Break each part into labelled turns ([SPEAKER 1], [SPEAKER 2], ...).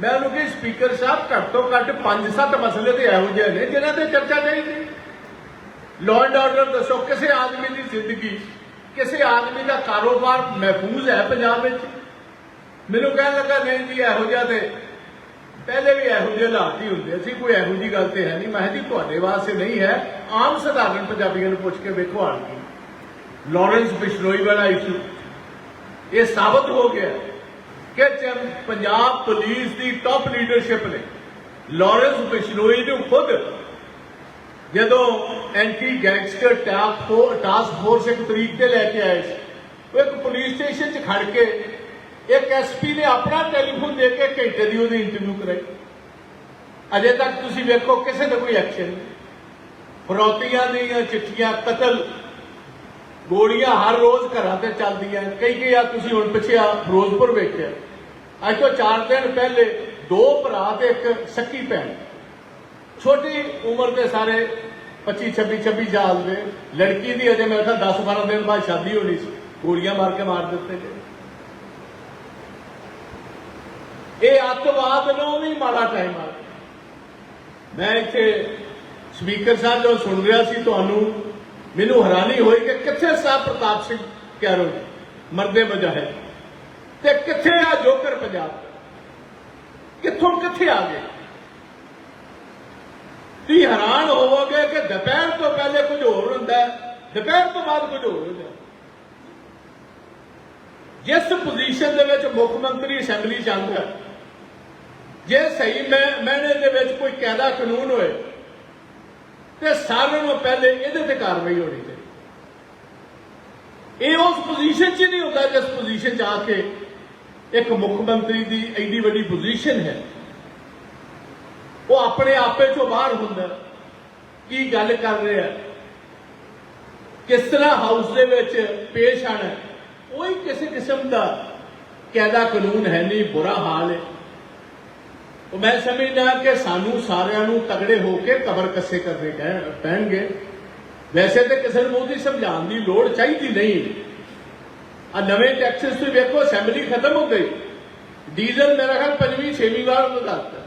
[SPEAKER 1] ਮੈਂ ਉਹਨੂੰ ਕਿਹਾ, ਸਪੀਕਰ ਸਾਹਿਬ, ਘੱਟ ਤੋਂ ਘੱਟ 5-7 ਮਸਲੇ ਤੇ ਇਹੋ ਜਿਹੇ ਨੇ, ਜਿਨ੍ਹਾਂ ਤੇ ਚਰਚਾ ਚਾਹੀਦੀ ਲਾਅ ਐਂਡ ਆਰਡਰ ਦੱਸੋ, ਕਿਸੇ ਆਦਮੀ ਦੀ ਜ਼ਿੰਦਗੀ, ਕਿਸੇ ਆਦਮੀ ਦਾ ਕਾਰੋਬਾਰ ਮਹਿਫੂਜ਼ ਹੈ ਪੰਜਾਬ ਵਿੱਚ? ਮੈਨੂੰ ਕਹਿਣ ਲੱਗਾ, ਨਹੀਂ ਜੀ, ਇਹੋ ਜਿਹਾ ਤੇ ਪਹਿਲੇ ਵੀ ਇਹੋ ਜਿਹੇ ਹਾਲਾਤ ਹੀ ਹੁੰਦੇ ਸੀ ਕੋਈ ਇਹੋ ਜਿਹੀ ਗੱਲ ਤੇ ਹੈ ਨਹੀਂ। ਮੈਂ ਕਿਹਾ ਜੀ, ਤੁਹਾਡੇ ਵਾਸਤੇ ਨਹੀਂ ਹੈ। ਆਮ ਸਧਾਰਨ ਪੰਜਾਬੀਆਂ ਨੂੰ ਪੁੱਛ ਕੇ ਵੇਖੋ ਆਣ ਕੀ। ਲਾਰੈਂਸ ਬਿਸ਼ਨੋਈ ਵਾਲਾ ਇਸ਼ੂ ਇਹ ਸਾਬਤ ਹੋ ਗਿਆ। ਕਿ ਜਦ ਪੰਜਾਬ ਪੁਲਿਸ ਦੀ ਟਾਪ ਲੀਡਰਸ਼ਿਪ ਨੇ। ਲਾਰੈਂਸ ਬਿਸ਼ਨੋਈ ਨੂੰ ਖੁਦ ਜਦੋਂ ਐਂਟੀ ਗੈਂਗਸਟਰ ਟਾਸਕ ਫੋਰਸ ਇੱਕ ਤਰੀਕ ਤੇ ਲੈ ਕੇ ਆਏ ਸੀ, ਉਹ ਇੱਕ ਪੁਲਿਸ ਸਟੇਸ਼ਨ 'ਚ ਖੜ ਕੇ ਇੱਕ ਐਸਪੀ ਨੇ ਆਪਣਾ ਟੈਲੀਫੋਨ ਦੇ ਕੇ ਘੰਟੇ ਦੀ ਉਹਦੀ ਇੰਟਰਵਿਊ ਕਰਾਈ। ਅਜੇ ਤੱਕ ਤੁਸੀਂ ਵੇਖੋ ਕਿਸੇ ਦਾ ਕੋਈ ਐਕਸ਼ਨ ਨਹੀਂ। ਫਰੌਤੀਆਂ ਦੀਆਂ ਚਿੱਠੀਆਂ ਕਤਲ ਗੋਲੀਆਂ ਹਰ ਰੋਜ਼ ਘਰਾਂ ਤੇ ਚੱਲਦੀਆਂ ਕਈ ਕਈ ਆ ਤੁਸੀਂ ਹੁਣ ਪਿੱਛੇ ਆ ਫਿਰੋਜ਼ਪੁਰ ਵੇਖਿਆ। ਅੱਜ ਤੋਂ 4 ਦਿਨ ਪਹਿਲੇ ਦੋ ਭਰਾ ਤੇ ਇੱਕ ਸੱਕੀ ਭੈਣ। ਛੋਟੀ ਉਮਰ ਦੇ ਸਾਰੇ 25 26 26 ਸਾਲ ਦੇ ਲੜਕੀ ਦੀ ਅਜੇ ਮੇਰੇ ਖਿਆਲ 10 12 ਦਿਨ ਬਾਅਦ ਸ਼ਾਦੀ ਹੋਣੀ ਸੀ। ਗੋਲੀਆਂ ਮਾਰ ਕੇ ਮਾਰ ਦਿੱਤੇ ਗਏ ਇਹ ਅੱਤਵਾਦ ਨੂੰ ਵੀ ਮਾੜਾ ਟਾਈਮ ਆ। ਗਿਆ। ਮੈਂ ਇੱਥੇ ਸਪੀਕਰ ਸਾਹਿਬ ਜਦੋਂ ਸੁਣ ਰਿਹਾ ਸੀ, ਤੁਹਾਨੂੰ ਮੈਨੂੰ ਹੈਰਾਨੀ ਹੋਈ ਕਿ ਕਿੱਥੇ ਸਾਹਿਬ ਪ੍ਰਤਾਪ ਸਿੰਘ ਕਹਿ ਰਹੇ ਮਰਦੇ ਮਜਾਹਿਦ ਤੇ ਕਿੱਥੇ ਆ ਜੋਕਰ ਪੰਜਾਬ? ਕਿੱਥੋਂ ਕਿੱਥੇ ਆ ਗਏ? ਤੁਸੀਂ ਹੈਰਾਨ ਹੋਵੋਗੇ ਕਿ ਦੁਪਹਿਰ ਤੋਂ ਪਹਿਲੇ ਕੁਝ ਹੋਰ ਹੁੰਦਾ ਦੁਪਹਿਰ ਤੋਂ ਬਾਅਦ ਕੁਝ ਹੋਰ ਹੁੰਦਾ ਜਿਸ ਪੋਜੀਸ਼ਨ ਦੇ ਵਿੱਚ ਮੁੱਖ ਮੰਤਰੀ ਅਸੈਂਬਲੀ ਚ ਆਉਂਦਾ ਜੇ ਸਹੀ ਮੈਂ ਮੈਨੇ ਦੇ ਵਿੱਚ ਕੋਈ ਕਾਇਦਾ ਕਾਨੂੰਨ ਹੋਏ, ਤੇ ਸਾਰਿਆਂ ਨੂੰ ਪਹਿਲੇ ਇਹਦੇ ਤੇ ਕਾਰਵਾਈ ਹੋਣੀ ਚਾਹੀਦੀ। ਇਹ ਉਸ ਪੋਜੀਸ਼ਨ 'ਚ ਨਹੀਂ ਹੁੰਦਾ ਜਿਸ ਪੋਜੀਸ਼ਨ 'ਚ ਆ ਕੇ ਇੱਕ ਮੁੱਖ ਮੰਤਰੀ ਦੀ ਐਡੀ ਵੱਡੀ ਪੋਜੀਸ਼ਨ ਹੈ। ਉਹ ਆਪਣੇ ਆਪੇ ਚੋਂ ਬਾਹਰ ਹੁੰਦਾ। ਕੀ ਗੱਲ ਕਰ ਰਿਹਾ ਕਿਸ ਤਰ੍ਹਾਂ ਹਾਊਸ ਦੇ ਵਿੱਚ ਪੇਸ਼ ਆਣਾ ਕੋਈ ਕਿਸੇ ਕਿਸਮ ਦਾ ਕਾਇਦਾ ਕਾਨੂੰਨ ਹੈ ਨਹੀਂ, ਬੁਰਾ ਹਾਲ ਹੈ। ਉਹ ਮੈਂ ਸਮਝਦਾ ਕਿ ਸਾਨੂੰ ਸਾਰਿਆਂ ਨੂੰ ਤਗੜੇ ਹੋ ਕੇ ਕਬਰ ਕੱਸੇ ਕਰਨੇ ਕਹਿ- ਪੈਣਗੇ। ਵੈਸੇ ਤੇ ਕਿਸੇ ਨੂੰ ਉਹਦੀ ਸਮਝਾਉਣ ਦੀ ਲੋੜ ਚਾਹੀਦੀ ਨਹੀਂ। ਆ ਨਵੇਂ ਟੈਕਸਸ ਤੋਂ ਵੇਖੋ ਅਸੈਂਬਲੀ ਖਤਮ ਹੋ ਗਈ। ਡੀਜ਼ਲ ਮੇਰਾ ਖਿਆਲ ਪੰਜਵੀਂ, ਛੇਵੀਂ ਵਾਰ ਵਧਾਤਾ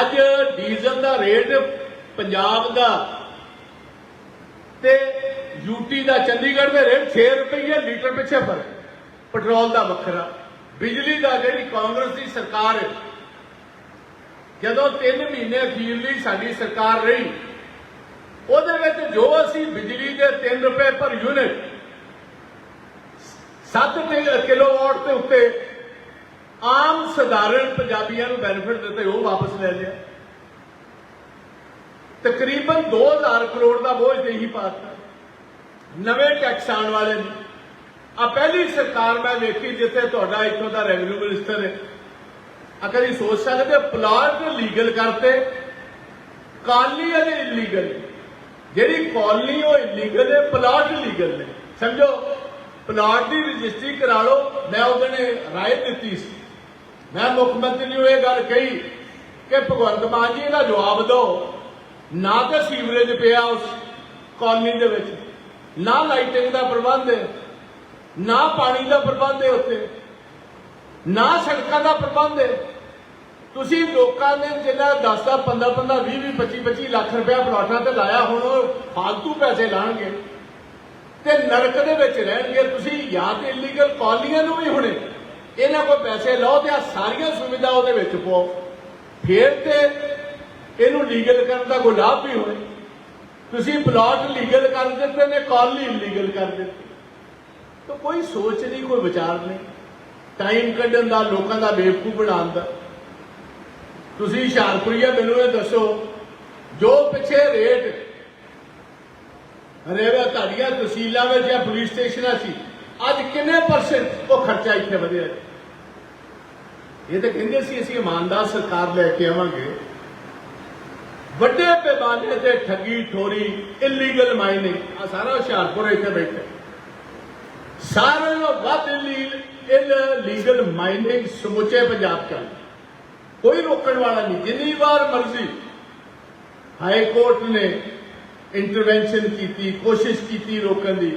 [SPEAKER 1] ਅੱਜ ਡੀਜ਼ਲ ਦਾ ਰੇਟ ਪੰਜਾਬ ਦਾ ਤੇ ਯੂਟੀ ਦਾ ਚੰਡੀਗੜ੍ਹ ਦਾ ਰੇਟ 6 ਰੁਪਏ ਲੀਟਰ ਪਿੱਛੇ ਫ਼ਰਕ। ਪੈਟਰੋਲ ਦਾ ਵੱਖਰਾ। ਬਿਜਲੀ ਦਾ ਜਿਹੜੀ ਕਾਂਗਰਸ ਦੀ ਸਰਕਾਰ ਹੈ, ਜਦੋਂ 3 ਮਹੀਨੇ ਅਖੀਰਲੀ ਸਾਡੀ ਸਰਕਾਰ ਰਹੀ, ਉਹਦੇ ਵਿੱਚ ਜੋ ਅਸੀਂ ਬਿਜਲੀ ਦੇ 3 ਰੁਪਏ ਪਰ ਯੂਨਿਟ 7 ਕਿਲੋਵਾਟ ਦੇ ਉੱਤੇ ਆਮ ਸਧਾਰਨ ਪੰਜਾਬੀਆਂ ਨੂੰ ਬੈਨੀਫਿਟ ਦਿੱਤੇ, ਉਹ ਵਾਪਸ ਲੈ ਲਿਆ। ਤਕਰੀਬਨ 2000 ਕਰੋੜ ਦਾ ਬੋਝ ਤੇ ਹੀ ਪਾਤਾ ਨਵੇਂ ਟੈਕਸ ਆਉਣ ਵਾਲੇ ਨੇ। ਆ ਪਹਿਲੀ ਸਰਕਾਰ ਮੈਂ ਵੇਖੀ ਜਿੱਥੇ ਤੁਹਾਡਾ ਇੱਥੋਂ ਦਾ ਰੈਵਨਿਊ ਮਿਨਿਸਟਰ ਹੈ। ਆ ਕਦੀ ਸੋਚ ਸਕਦੇ ਪਲਾਟ ਲੀਗਲ ਕਰਤੇ। ਕਾਲਨੀ ਅਜੇ ਇਲੀਗਲ ਜਿਹੜੀ ਕਾਲਨੀ ਉਹ ਇਲੀਗਲ ਹੈ ਪਲਾਟ ਲੀਗਲ ਨੇ। ਸਮਝੋ? ਪਲਾਟ ਦੀ ਰਜਿਸਟਰੀ ਕਰਾ ਲਓ। ਮੈਂ ਉਹਦੇ ਨੇ ਰਾਏ ਦਿੱਤੀ ਸੀ। ਮੈਂ ਮੁੱਖ ਮੰਤਰੀ ਨੂੰ ਇਹ ਗੱਲ ਕਹੀ ਕਿ ਭਗਵੰਤ ਮਾਨ ਜੀ, ਇਹਦਾ ਜਵਾਬ ਦਿਓ। ਨਾ ਤਾਂ ਸੀਵਰੇਜ ਪਿਆ ਉਸ ਕਾਲਨੀ ਦੇ ਵਿੱਚ। ਨਾ ਲਾਈਟਿੰਗ ਦਾ ਪ੍ਰਬੰਧ ਹੈ। ਨਾ ਪਾਣੀ ਦਾ ਪ੍ਰਬੰਧ ਹੈ ਉੱਥੇ। ਨਾ ਸੜਕਾਂ ਦਾ ਪ੍ਰਬੰਧ ਹੈ। ਤੁਸੀਂ ਲੋਕਾਂ ਨੇ ਜਿਹੜਾ 10 ਦਾ 15 15 20 20 25 25 ਲੱਖ ਰੁਪਇਆ ਪਲਾਟਾਂ ਤੇ ਲਾਇਆ, ਹੁਣ ਉਹ ਫालतू ਪੈਸੇ ਲਾਣਗੇ। ਤੇ ਨਰਕ ਦੇ ਵਿੱਚ ਰਹਿਣਗੇ ਤੁਸੀਂ ਜਾਂ ਤੇ ਇਲੀਗਲ ਕਾਲਨੀਆਂ ਨੂੰ ਵੀ ਹੁਣੇ ਇਹਨਾਂ ਕੋਲ ਪੈਸੇ ਲਓ ਤੇ ਆ ਸਾਰੀਆਂ ਸੁਵਿਧਾ ਉਹਦੇ ਵਿੱਚ ਪਾਓ। ਫੇਰ ਤੇ ਇਹਨੂੰ ਲੀਗਲ ਕਰਨ ਦਾ ਕੋਈ ਲਾਭ ਵੀ ਹੋਏ। ਤੁਸੀਂ ਪਲਾਟ ਲੀਗਲ ਕਰ ਦਿੱਤੇ ਨੇ ਕਾਲਨੀ ਇਲੀਗਲ ਕਰ ਦਿੱਤੀ। ਤਾਂ ਕੋਈ ਸੋਚ ਨਹੀਂ, ਕੋਈ ਵਿਚਾਰ ਨਹੀਂ। ਟਾਈਮ ਕੱਢਣ ਦਾ, ਲੋਕਾਂ ਦਾ ਬੇਵਕੂਫ ਬਣਾਉਣ ਦਾ। ਤੁਸੀਂ ਹੁਸ਼ਿਆਰਪੁਰੀਆ ਮੈਨੂੰ ਇਹ ਦੱਸੋ, ਜੋ ਪਿੱਛੇ ਰੇਟ ਰੇਵਾ ਤੁਹਾਡੀਆਂ ਤਹਿਸੀਲਾਂ ਵਿੱਚ ਜਾਂ ਪੁਲਿਸ ਸਟੇਸ਼ਨਾਂ ਸੀ ਅੱਜ ਕਿੰਨੇ ਪਰਸੈਂਟ ਉਹ ਖਰਚਾ ਇੱਥੇ ਵਧਿਆ? ਇਹ ਤਾਂ ਕਹਿੰਦੇ ਸੀ, ਅਸੀਂ ਇਮਾਨਦਾਰ ਸਰਕਾਰ ਲੈ ਕੇ ਆਵਾਂਗੇ। ਵੱਡੇ ਪੈਮਾਨੇ ਤੇ ਠੱਗੀ, ਠੋਰੀ ਇਲੀਗਲ ਮਾਈਨਿੰਗ ਆ ਸਾਰਾ ਹੁਸ਼ਿਆਰਪੁਰ ਇੱਥੇ ਬੈਠਾ। ਸਾਰਿਆਂ ਨਾਲੋਂ ਵੱਧ ਇਲੀਗਲ ਮਾਈਨਿੰਗ ਸਮੁੱਚੇ ਪੰਜਾਬ ਚ ਕੋਈ ਰੋਕਣ ਵਾਲਾ ਨਹੀਂ। ਜਿੰਨੀ ਵਾਰ ਮਰਜ਼ੀ ਹਾਈ ਕੋਰਟ ਨੇ ਇੰਟਰਵੈਂਸ਼ਨ ਕੀਤੀ, ਕੋਸ਼ਿਸ਼ ਕੀਤੀ ਰੋਕਣ ਦੀ।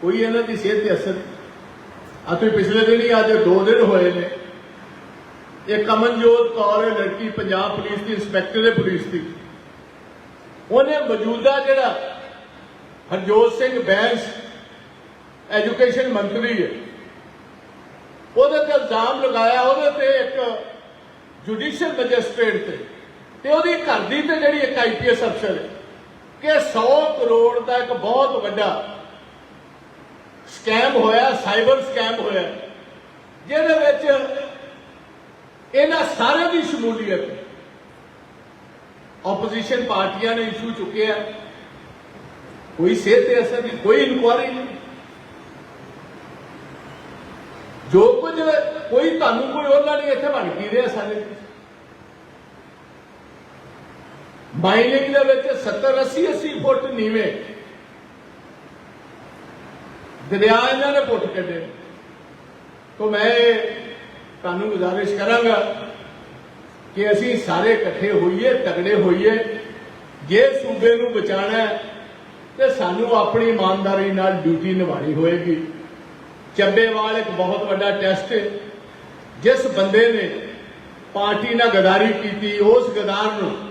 [SPEAKER 1] ਕੋਈ ਇਹਨਾਂ ਦੀ ਸਿਹਤ ਤੇ ਅਸਰ। ਆ ਤੁਸੀਂ ਪਿਛਲੇ ਦਿਨ ਹੀ ਅੱਜ ਦੋ ਦਿਨ ਹੋਏ ਨੇ। ਇਹ ਅਮਨਜੋਤ ਕੌਰ ਹੈ ਲੜਕੀ ਪੰਜਾਬ ਪੁਲਿਸ ਦੀ, ਇੰਸਪੈਕਟਰ ਹੈ ਪੁਲਿਸ ਦੀ। ਉਹਨੇ ਮੌਜੂਦਾ ਜਿਹੜਾ ਹਰਜੋਤ ਸਿੰਘ ਬੈਂਸ ਐਜੂਕੇਸ਼ਨ ਮੰਤਰੀ ਹੈ, ਉਹਦੇ ਤੇ ਇਲਜ਼ਾਮ ਲਗਾਇਆ, ਉਹਦੇ ਤੇ ਇੱਕ ਜੁਡੀਸ਼ੀਅਲ ਮੈਜਿਸਟ੍ਰੇਟ ਤੇ। ਤੇ ਉਹਦੀ ਘਰ ਦੀ ਤੇ ਜਿਹੜੀ ਇੱਕ ਆਈਪੀਐਸ ਅਫਸਰ ਹੈ। ਕਿ 100 ਕਰੋੜ ਦਾ ਇੱਕ ਬਹੁਤ ਵੱਡਾ ਸਕੈਮ ਹੋਇਆ ਸਾਈਬਰ ਸਕੈਮ ਹੋਇਆ, ਜਿਹਦੇ ਵਿੱਚ ਇਹਨਾਂ ਸਾਰਿਆਂ ਦੀ ਸ਼ਮੂਲੀਅਤ ਆਪੋਜੀਸ਼ਨ ਪਾਰਟੀਆਂ ਨੇ ਇਸ਼ੂ ਚੁੱਕਿਆ ਕੋਈ ਸਿਹਤ ਤੇ ਅਸਰ ਦੀ ਕੋਈ ਇਨਕੁਆਰੀ ਨਹੀਂ। ਜੋ ਕੁਝ ਕੋਈ ਤੁਹਾਨੂੰ ਕੋਈ ਉਹਨਾਂ ਨੇ ਇੱਥੇ ਬਣ ਕੀ ਰਿਹਾ ਸਾਡੇ ਮਾਈਨਿੰਗ ਦੇ ਵਿੱਚ 70 80 80 ਫੁੱਟ ਨੀਵੇਂ। ਦਰਿਆ ਇਹਨਾਂ ਨੇ ਪੁੱਟ ਕੱਢੇ ਤੋਂ ਮੈਂ ਤੁਹਾਨੂੰ ਗੁਜ਼ਾਰਿਸ਼ ਕਰਾਂਗਾ ਕਿ ਅਸੀਂ ਸਾਰੇ ਇਕੱਠੇ ਹੋਈਏ, ਤਗੜੇ ਹੋਈਏ। ਜੇ ਸੂਬੇ ਨੂੰ ਬਚਾਣਾ ਹੈ, ਤੇ ਸਾਨੂੰ ਆਪਣੀ ਇਮਾਨਦਾਰੀ ਨਾਲ ਡਿਊਟੀ ਨਿਭਾਣੀ ਹੋਏਗੀ। ਚੱਬੇਵਾਲ ਇੱਕ ਬਹੁਤ ਵੱਡਾ ਟੈਸਟ ਹੈ। ਜਿਸ ਬੰਦੇ ਨੇ ਪਾਰਟੀ ਨਾਲ ਗਦਾਰੀ ਕੀਤੀ, ਉਸ ਗਦਾਰ ਨੂੰ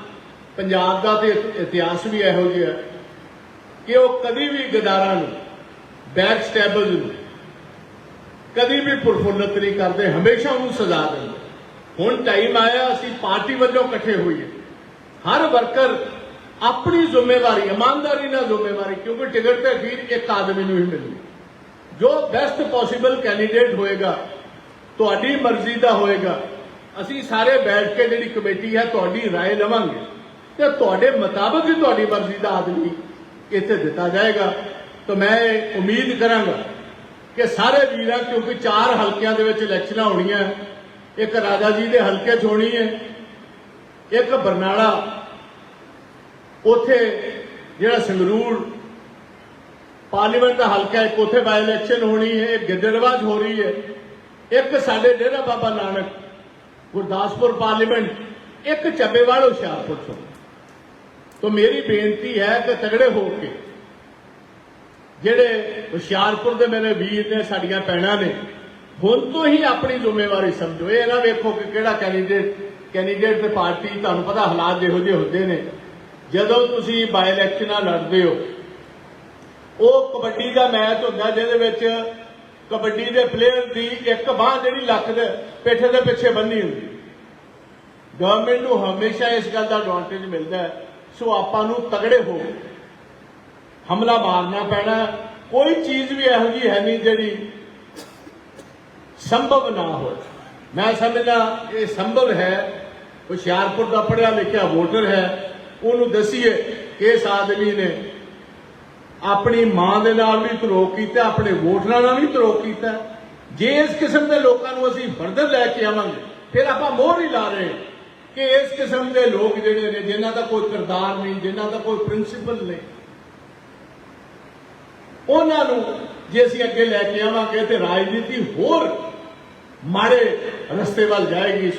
[SPEAKER 1] ਪੰਜਾਬ ਦਾ ਤੇ ਇਤਿਹਾਸ ਵੀ ਇਹੋ ਜਿਹਾ ਹੈ ਕਿ ਉਹ ਕਦੀ ਵੀ ਗਦਾਰਾਂ ਨੂੰ ਬੈਕ ਸਟੈਬਲਸ ਨੂੰ ਕਦੀ ਵੀ ਪ੍ਰਫੁੱਲਤ ਨਹੀਂ ਕਰਦੇ ਹਮੇਸ਼ਾ ਉਹਨੂੰ ਸਜ਼ਾ ਦਿੰਦੇ ਹੁਣ ਟਾਈਮ ਆਇਆ ਅਸੀਂ ਪਾਰਟੀ ਵੱਲੋਂ ਇਕੱਠੇ ਹੋਈਏ ਹਰ ਵਰਕਰ ਆਪਣੀ ਜ਼ਿੰਮੇਵਾਰੀ ਇਮਾਨਦਾਰੀ ਨਾਲ ਜ਼ਿੰਮੇਵਾਰੀ ਕਿਉਂਕਿ ਟਿਕਟ ਤੇ ਅਖੀਰ ਇੱਕ ਆਦਮੀ ਨੂੰ ਹੀ ਮਿਲਣੀ ਜੋ ਬੈਸਟ ਪੋਸੀਬਲ ਕੈਂਡੀਡੇਟ ਹੋਏਗਾ ਤੁਹਾਡੀ ਮਰਜ਼ੀ ਦਾ ਹੋਏਗਾ ਅਸੀਂ ਸਾਰੇ ਬੈਠ ਕੇ ਜਿਹੜੀ ਕਮੇਟੀ ਹੈ ਤੁਹਾਡੀ رائے ਲਵਾਂਗੇ ਤੇ ਤੁਹਾਡੇ ਮੁਤਾਬਕ ਹੀ ਤੁਹਾਡੀ ਮਰਜ਼ੀ ਦਾ ਆਦਮੀ ਇੱਥੇ ਦਿੱਤਾ ਜਾਏਗਾ। ਤਾਂ ਮੈਂ ਉਮੀਦ ਕਰਾਂਗਾ ਕਿ ਸਾਰੇ ਵੀਰਾਂ, ਕਿਉਂਕਿ ਚਾਰ ਹਲਕਿਆਂ ਦੇ ਵਿੱਚ ਇਲੈਕਸ਼ਨਾਂ ਹੋਣੀਆਂ, ਇੱਕ ਰਾਜਾ ਜੀ ਦੇ ਹਲਕੇ 'ਚ ਹੋਣੀ ਹੈ, ਇੱਕ ਬਰਨਾਲਾ, ਉਥੇ ਜਿਹੜਾ ਸੰਗਰੂਰ ਪਾਰਲੀਮੈਂਟ ਦਾ ਹਲਕਾ ਇੱਕ ਉਥੇ ਬਾਈ ਇਲੈਕਸ਼ਨ ਹੋਣੀ ਹੈ, ਇੱਕ ਗਿੱਦੜਵਾਜ ਹੋ ਰਹੀ ਹੈ, ਇੱਕ ਸਾਡੇ ਡੇਰਾ ਬਾਬਾ ਨਾਨਕ ਗੁਰਦਾਸਪੁਰ ਪਾਰਲੀਮੈਂਟ, ਇੱਕ ਚੱਬੇਵਾਲ ਹੁਸ਼ਿਆਰਪੁਰ ਤੋਂ। ਤੋਂ ਮੇਰੀ ਬੇਨਤੀ ਹੈ ਕਿ ਤਗੜੇ ਹੋ ਕੇ ਜਿਹੜੇ ਹੁਸ਼ਿਆਰਪੁਰ ਦੇ ਮੇਰੇ ਵੀਰ ਨੇ, ਸਾਡੀਆਂ ਭੈਣਾਂ ਨੇ, ਹੁਣ ਤੋਂ ਹੀ ਆਪਣੀ ਜ਼ਿੰਮੇਵਾਰੀ ਸਮਝੋ। ਇਹ ਨਾ ਵੇਖੋ ਕਿ ਕਿਹੜਾ ਕੈਂਡੀਡੇਟ ਕੈਂਡੀਡੇਟ ਤੇ ਪਾਰਟੀ, ਤੁਹਾਨੂੰ ਪਤਾ ਹਾਲਾਤ ਜਿਹੋ ਜਿਹੇ ਹੁੰਦੇ ਨੇ। ਜਦੋਂ ਤੁਸੀਂ ਬਾਈ ਇਲੈਕਸ਼ਨਾਂ ਲੜਦੇ ਹੋ, ਉਹ ਕਬੱਡੀ ਦਾ ਮੈਚ ਹੁੰਦਾ ਜਿਹਦੇ ਵਿੱਚ ਕਬੱਡੀ ਦੇ ਪਲੇਅਰ ਦੀ ਇੱਕ ਬਾਹ ਜਿਹੜੀ ਲੱਕ ਦੇ ਪਿੱਠ ਦੇ ਪਿੱਛੇ ਬੰਨੀ ਹੁੰਦੀ। ਗਵਰਨਮੈਂਟ ਨੂੰ ਹਮੇਸ਼ਾ ਇਸ ਗੱਲ ਦਾ ਐਡਵਾਂਟੇਜ ਮਿਲਦਾ ਹੈ। ਸੋ ਆਪਾਂ ਨੂੰ ਤਗੜੇ ਹੋ ਹਮਲਾ ਮਾਰਨਾ ਪੈਣਾ ਕੋਈ ਚੀਜ਼ ਵੀ ਇਹੋ ਜੀ ਹੈ ਨਹੀਂ ਜਿਹੜੀ ਸੰਭਵ ਨਾ ਹੋਵੇ। ਮੈਂ ਸਮਝਦਾ ਇਹ ਸੰਭਵ ਹੈ। ਹੁਸ਼ਿਆਰਪੁਰ ਦਾ ਪੜਿਆ ਲਿਖਿਆ ਵੋਟਰ ਹੈ। ਉਹਨੂੰ ਦਸੀਏ ਕਿ ਇਸ ਆਦਮੀ ਨੇ ਆਪਣੀ ਮਾਂ ਦੇ ਨਾਲ ਵੀ ਧਰੋਹ ਕੀਤਾ, ਆਪਣੇ ਵੋਟਰਾਂ ਨਾਲ ਵੀ ਧਰੋਹ ਕੀਤਾ। ਜੇ ਇਸ ਕਿਸਮ ਦੇ ਲੋਕਾਂ ਨੂੰ ਅਸੀਂ ਫਰਦਰ ਲੈ ਕੇ ਆਵਾਂਗੇ, ਫਿਰ ਆਪਾਂ ਮੋਹਰ ਹੀ ਲਾ ਰਹੇ ਕਿ ਇਸ ਕਿਸਮ ਦੇ ਲੋਕ ਜਿਹੜੇ ਨੇ, ਜਿਨ੍ਹਾਂ ਦਾ ਕੋਈ ਕਿਰਦਾਰ ਨਹੀਂ, ਜਿਨ੍ਹਾਂ ਦਾ ਕੋਈ ਪ੍ਰਿੰਸੀਪਲ ਨਹੀਂ, ਉਹਨਾਂ ਨੂੰ ਜੇ ਅਸੀਂ ਅੱਗੇ ਲੈ ਕੇ ਆਵਾਂਗੇ ਤੇ ਰਾਜਨੀਤੀ ਹੋਰ ਮਾੜੇ ਰਸਤੇ ਵੱਲ ਜਾਏਗੀ।